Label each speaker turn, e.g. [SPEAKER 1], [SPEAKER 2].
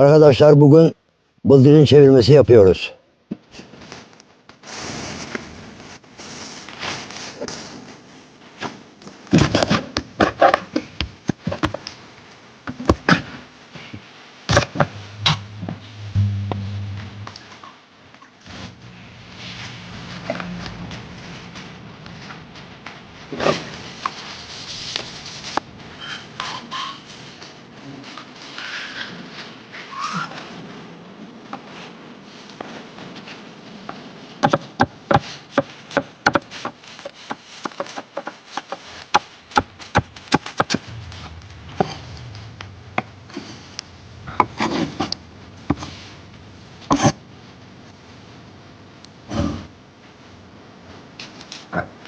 [SPEAKER 1] Arkadaşlar bugün bıldırın çevirmesi yapıyoruz. Yep. はい。